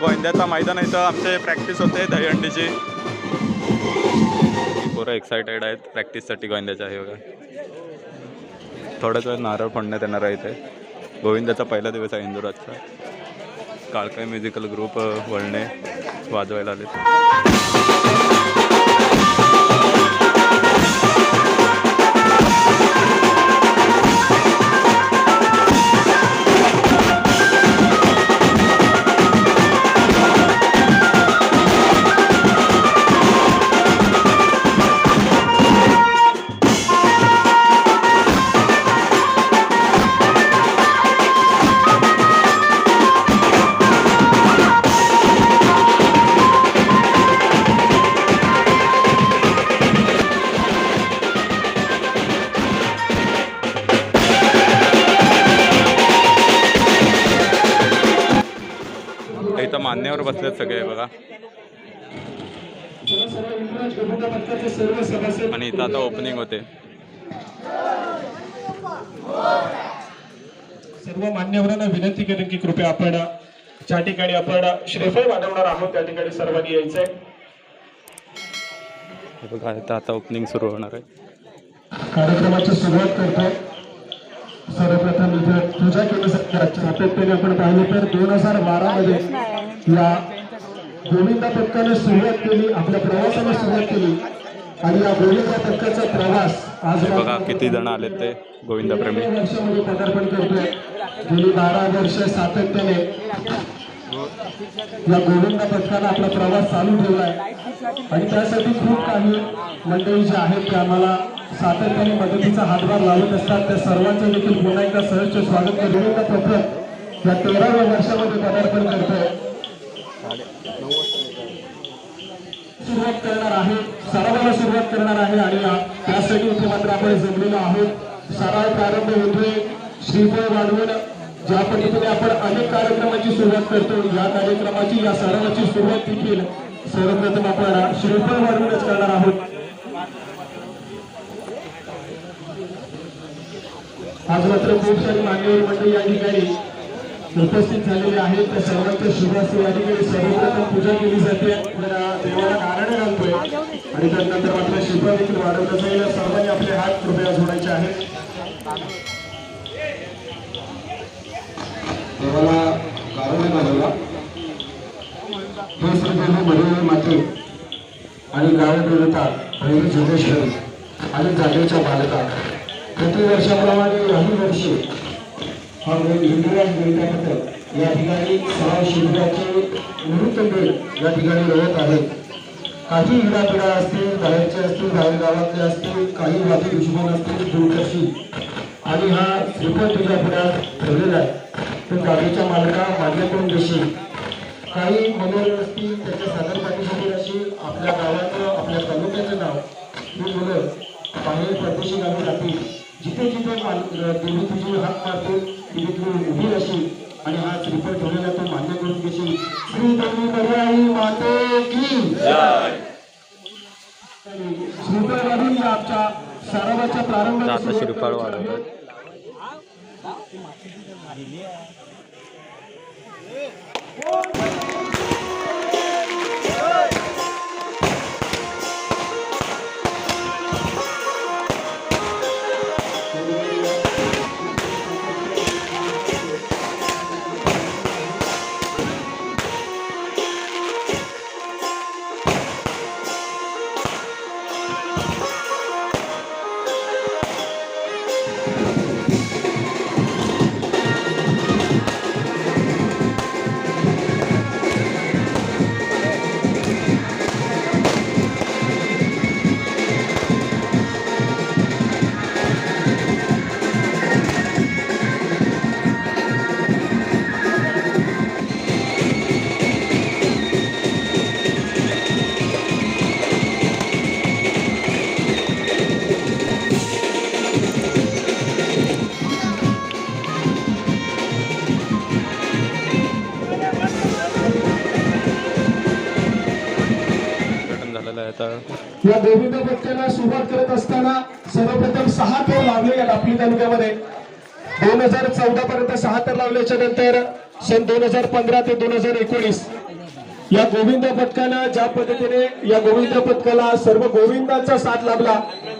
गोंद्याचा मैदान आहे इथं आमचे प्रॅक्टिस होते दहीहंडीची. पोरं एक्सायटेड आहेत प्रॅक्टिससाठी गोंद्याच्या आहे बघा. थोड्याच वेळ नारळ फोडण्यात येणार आहे इथे. गोविंदाचा पहिला दिवस आहे इंदुराजचा काळकाय म्युझिकल ग्रुप वळणे वाजवायला आले बसलेत सगळे बघा. आणि इथं आता ओपनिंग होते. सर्व मान्यवरांना विनंती करेन की कृपया आपण ज्या ठिकाणी आपण श्रीफळ वाढवणार आहोत त्या ठिकाणी सर्वांनी यायचंय. बघा इथं आता ओपनिंग सुरू होणार आहे. कार्यक्रमाची सुरुवात करतो सर्वप्रथम इथे पूजा केली जाते. सातत्याने आपण पाहिलं तर दोन हजार बारा मध्ये या गोविंदा पथकाने सुरुवात केली आपल्या प्रवासाला सुरुवात केली. आणि या गोविंदा पथकाचा प्रवास आज बघा किती जण आलेत ते गोविंदाप्रेमी वेगवेगळ्या वर्षामध्ये पदार्पण करतोय. गेली बारा वर्ष सातत्याने. या गोविंदा पथकानं आपला प्रवास चालू ठेवलाय. आणि त्यासाठी खूप काही मंडळी जे आहेत ते आम्हाला सातत्याने मदतीचा हातभार लावत असतात. त्या सर्वांचं देखील पुन्हा एकदा सहर्ष स्वागत गोविंदा पथक या तेराव्या वर्षामध्ये पदार्पण करतोय. सुरुवात करणार आहे सरावाला सुरुवात करणार आहे आणि त्यासाठी इथे मात्र आपण जमलेलो आहोत. सराव प्रारंभ होतोय. श्रीफळ वाढवून ज्या पद्धतीने आपण अनेक कार्यक्रमाची सुरुवात करतो या कार्यक्रमाची या सरावाची सुरुवात देखील सर्वप्रथम आपण श्रीफळ वाढवूनच करणार आहोत. आज मात्र खूप सारी मान्यवर मंडळी या ठिकाणी उपस्थित झालेले आहेत त्या सर्वांच्या शुभासी या ठिकाणी सर्वप्रथम पूजा केली जाते. देवाला नारायण घालतोय आणि त्यानंतर मात्र शिल्पा देखील वाढवलं जाईल. सर्वांनी आपले हात कृपया जोडायचे आहेत. देवाला नारायण घालवला हे श्री देवी माते आणि गाव भैरवी जोगेश्वरी आणि जागेच्या बालका प्रतिवर्षाप्रमाणे वर्षाप्रमाणे हा इंदिराज गणितापत्र या ठिकाणी सराव शिबिराचे नृत्यगण या ठिकाणी रवत आहेत. काही हिरापिडा असतील बाहेरचे असतील बाहेर गावातले असतील काही वादी दुश्मन असतील दूरदर्शी. आणि हा श्रीपद तुझ्यापुढ्यात ठेवलेला आहे. तो गाडीच्या मालका मान्य देशील. काही मनोरंजन असतील त्याच्या सादर पाठीसाठी अशी आपल्या गावाचं आपल्या तालुक्याचं नाव. ही मुलं बाहेर परदेशी गावी जातील. जिथे जिथे तुझी हात मारतील तिथे उभी राहशील आणि हा श्रीफळ ठेवलेला तो मान्य करून घेशील श्री देवी मर्याई माते की. श्रीफळ वाढून या आमच्या सरावाच्या श्रीफळ वाढवतात. उद्घाटन झालेलं आता. या गोविंद पक्षाला सुरुवात करत असताना सर्वप्रथम सहा थर लावले या लापली तालुक्यामध्ये. दोन हजार चौदा पर्यंत सहा थर लावल्याच्या नंतर सन दोन हजार पंधरा ते दोन हजार एकोणीस. या गोविंद पथकानं ज्या पद्धतीने या गोविंद पथकाला सर्व गोविंदांचा साथ लाभला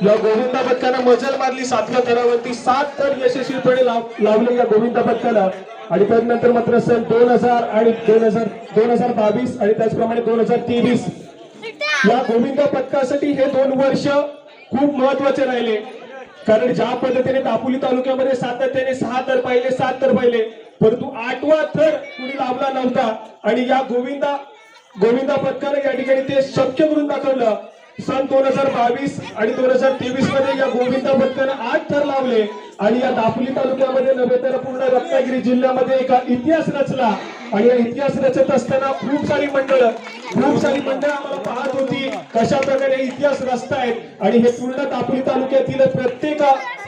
या गोविंद पथकानं मजल मारली सातव्या थरावरती सात तर यशस्वीपणे लावले या गोविंद पथकाला आणि त्यानंतर मात्र सन दोन हजार आणि दोन हजार दोन हजार बावीस आणि त्याचप्रमाणे दोन हजार तेवीस. या गोविंद पथकासाठी हे दोन वर्ष खूप महत्त्वाचे राहिले. कारण ज्या पद्धतीने दापोली तालुक्यामध्ये सातत्याने सहा तर पाहिले सात तर पाहिले परंतु आठवा थर कुणी लाभला नव्हता. आणि या गोविंदा गोविंदा पथकाने या ठिकाणी ते शक्य करून दाखवलं. सन दोन हजार बावीस आणि दोन हजार तेवीसमध्ये या गोविंदा पथकानं आठ थर लावले. आणि या दापोली तालुक्यामध्ये नव्हे तर पूर्ण रत्नागिरी जिल्ह्यामध्ये एका इतिहास रचला. आणि इतिहास रचत असताना खूप सारी मंडळ खूप सारी मंडळ आम्हाला पाहत होती कशा प्रकारे इतिहास रचतायत. आणि हे पूर्ण दापोली तालुक्यातील प्रत्येक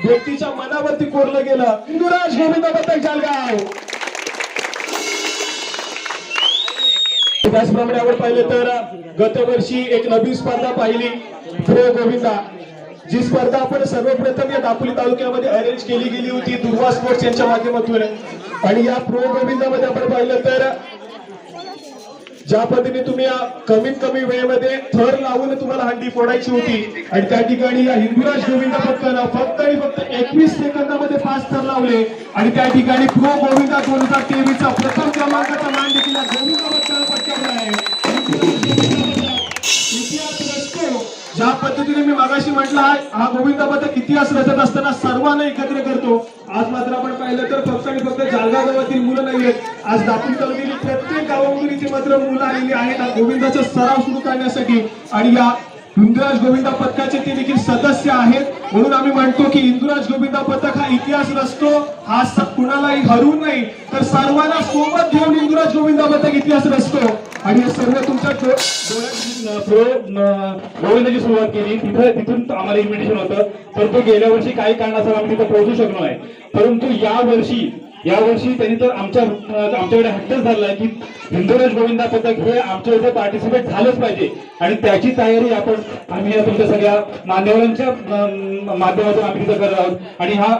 व्यक्तीच्या मनावरती कोरलं गेलं. हिंदुराज गोविंदाबद्दल पथक जालगाव. त्याचप्रमाणे आपण पाहिलं तर गतवर्षी एक नवीन स्पर्धा पाहिली. प्रो गोविंदा. जी स्पर्धा आपण सर्वप्रथम या दापोली तालुक्यामध्ये अरेंज केली गेली होती. दुर्वा स्पोर्ट्स यांच्या माध्यमातून. आणि या प्रो गोविंदामध्ये आपण पाहिलं तर ज्या पद्धतीने तुम्ही कमीत कमी वेळेमध्ये थर लावून तुम्हाला हंडी फोडायची होती. आणि त्या ठिकाणी या हिंदुराज गोविंद पथकानं फक्त आणि फक्त एकवीस सेकंदामध्ये पाच थर लावले. आणि त्या ठिकाणी प्रो गोविंदा दोन हजार तेवीस चा प्रथम क्रमांकाचा मान देखील गोविंद पथकानं पटकावला आहे. इतिहास ज्या पद्धतीने मी मागाशी म्हटलं आहे हा गोविंदाबद्दल इतिहास रचत असताना सर्वांना एकत्र करतो. आज मात्र आपण पाहिलं तर फक्त आणि फक्त जालगा गावातील मुलं नाहीयेत आज दापूर तालुक्यातील प्रत्येक गावामधून इथे मात्र मुलं आलेली आहेत. हा गोविंदाचा सराव सुरू करण्यासाठी आणि या इंदुराज गोविंदा पथकाचे ते देखील सदस्य आहेत. म्हणून आम्ही म्हणतो की इंदुराज गोविंदा पथक हा इतिहास रचतो हा कुणालाही हरवून नाही तर सर्वांना सोबत घेऊन इंदुराज गोविंदा पथक इतिहास रचतो. आणि हे सर्व तुमच्या गोविंदाची सुरुवात केली. तिथं तिथून आम्हाला इन्व्हिटेशन होतं. परंतु गेल्या वर्षी काही कारणासह आम्ही तिथं पोहोचू शकलो नाही. परंतु या वर्षी यावर्षी त्यांनी तर आमच्या आमच्याकडे हट्टच धरलाय की हिंदुराज गोविंदा पथक हे आमच्या इथे पार्टिसिपेट झालंच पाहिजे. आणि त्याची तयारी आपण आम्ही या तुमच्या सगळ्या मान्यवरांच्या माध्यमातून आम्ही तिथं करत आहोत. आणि हा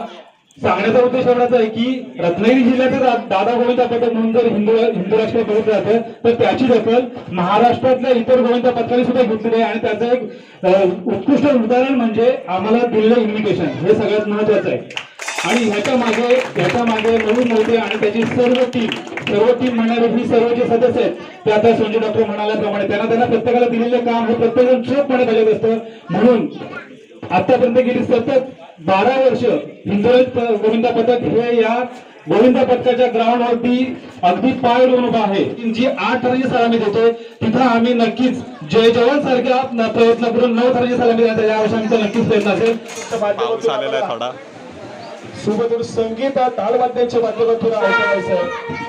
सांगण्याचा उद्देश एवढाच आहे की रत्नागिरी जिल्ह्याचं दादा गोविंदा पथक म्हणून जर हिंदू हिंदू राष्ट्रीय बघितलं जातं तर त्याची दखल महाराष्ट्रातल्या इतर गोविंदा पथकाने सुद्धा घेतलेली आहे. आणि त्याचं एक उत्कृष्ट उदाहरण म्हणजे आम्हाला दिलेलं इन्व्हिटेशन. हे सगळ्यात महत्वाचं आहे. आणि ह्याच्या मागे ह्याच्या मागे नवीन मोदी आणि त्याची सर्व टीम सर्व टीम म्हणणारे ही सर्व जे सदस्य आहेत ते आता संजय डॉक्टर म्हणाल्याप्रमाणे त्यांना त्यांना प्रत्येकाला दिलेलं काम हे प्रत्येकजण चोखपणे बघत असतं. म्हणून आतापर्यंत गेली सतत बारा वर्ष हिंदुराज गोविंदा पथक हे या गोविंदा पथकाच्या ग्राउंडवरती अगदी पाय रोवून उभा आहे. जी आठ थराची सलामी देतोय. तिथं आम्ही नक्कीच जय जवान सारख्या प्रयत्न करून नऊ थराची सलामी देण्याचा या वर्षी आमचा नक्कीच प्रयत्न असेल. आहे थोडा. सुमधुर संगीत तालवाद्यांच्या माध्यमातून ऐकायचं आहे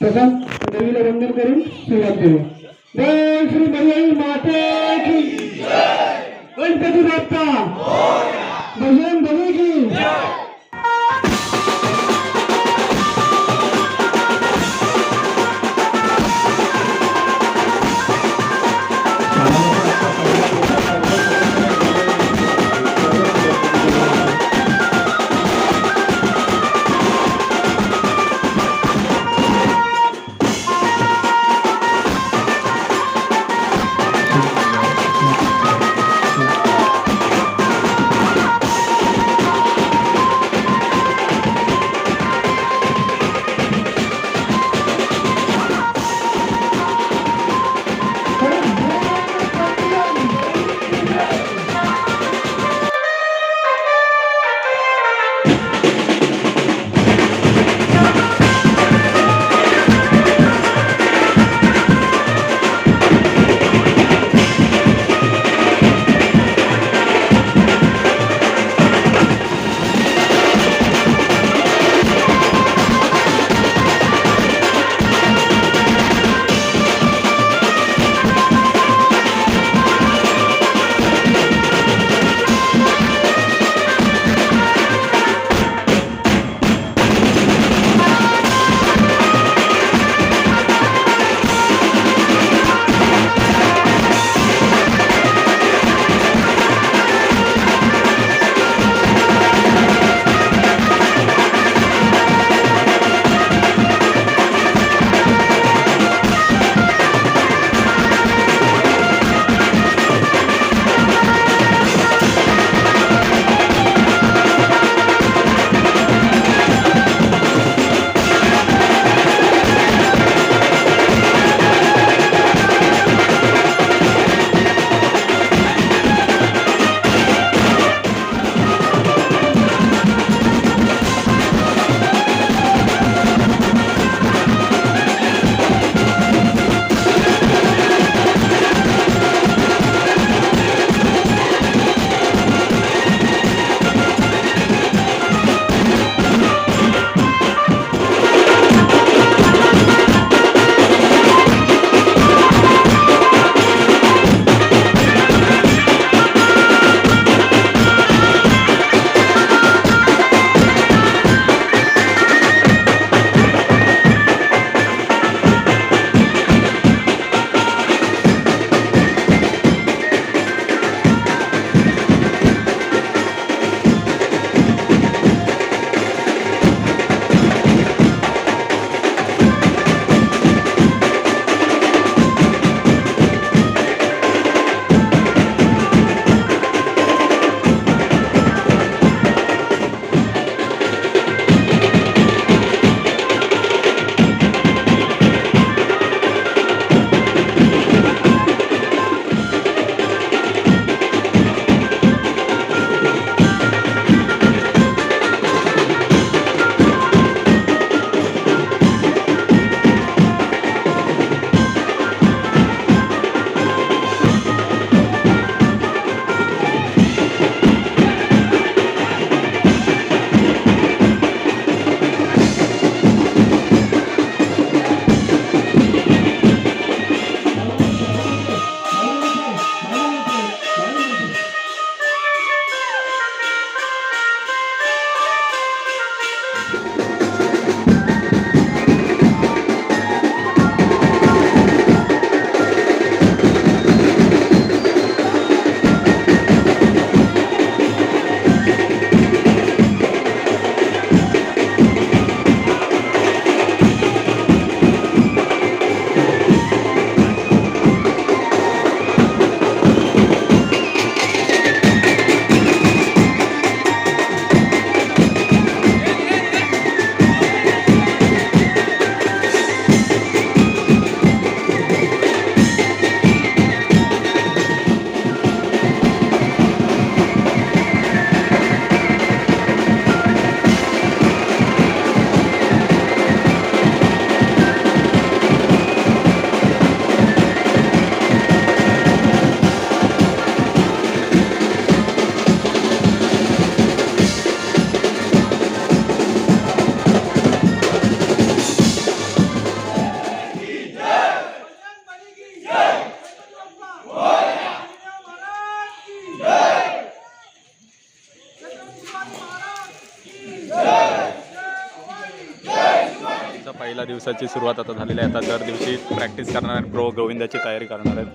प्रथम देवीला वंदन करून सुरुवात करू. जय श्री बजरंग माते की गणपती बाप्पा. भजन बली की पहिल्या दिवसाची सुरुवात आता झालेली आहे. आता दर दिवशी प्रॅक्टिस करणार आहेत प्रो गोविंदाची तयारी करणार आहेत.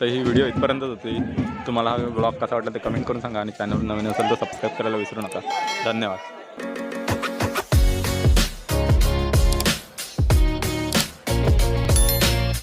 तर ही व्हिडिओ इथपर्यंतच होती. तुम्हाला हा ब्लॉग कसा वाटला ते कमेंट करून सांगा आणि चॅनल नवीन असेल तर सबस्क्राईब करायला विसरू नका. धन्यवाद.